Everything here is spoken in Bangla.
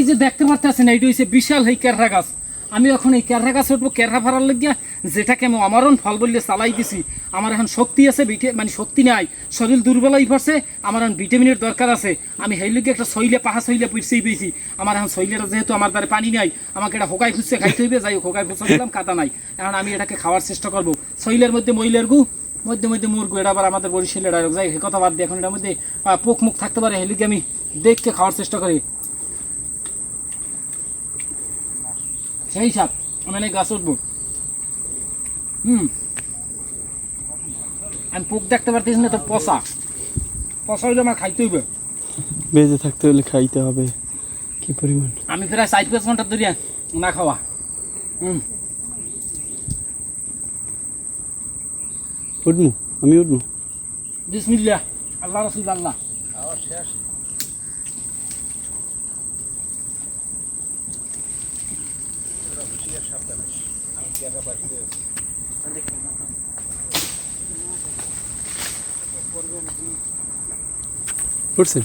এই যে দেখতে পারতেছেন এইটা হচ্ছে বিশাল এই কেররা গাছ। আমি এখন এই কেররা গাছ উঠবো কেররা ফাড়ার লাগিয়া যেটাকে আমি আমারও ফল বললে চালাই দিছি। আমার এখন শক্তি আছে মানে শক্তি নাই, শরীর দুর্বল হয়ে আমার এখন ভিটামিনের দরকার আছে। আমি সেই লোকে একটা শৈলে পাহা শৈলে পিছিয়ে পেয়েছি। আমার এখন শৈলের যেহেতু আমার দ্বারা পানি নাই, আমাকে এটা হোকাই ফুসছে খাইতে হইবে, যাই হোক হোকাই ফুসে দিলাম, কাটা নাই। এখন আমি এটাকে খাওয়ার চেষ্টা করব। শৈলের মধ্যে মহিলার গু, মধ্যে মধ্যে মুরগু এটা আবার আমাদের বরিশালের ডায়লগ যাই কথা বাদ দিয়ে এখন এটার মধ্যে পোক মুখ থাকতে পারে হেলিকে আমি দেখতে খাওয়ার চেষ্টা করি। সেই সাপ আমি অনেক গাছ উঠবো। হুম। আমি পোক দেখতে পারতেছি না তো পচা। পচা হইলে আমার খাইতে হইবে। বেঁচে থাকতে হলে খাইতে হবে। কি পরিমাণ? আমি প্রায় চার পাঁচ ঘণ্টা ধরে না খাওয়া। হুম। উঠবো? আমি উঠবো? বিসমিল্লাহ। আল্লাহ রসুল আল্লাহ। উঠছেন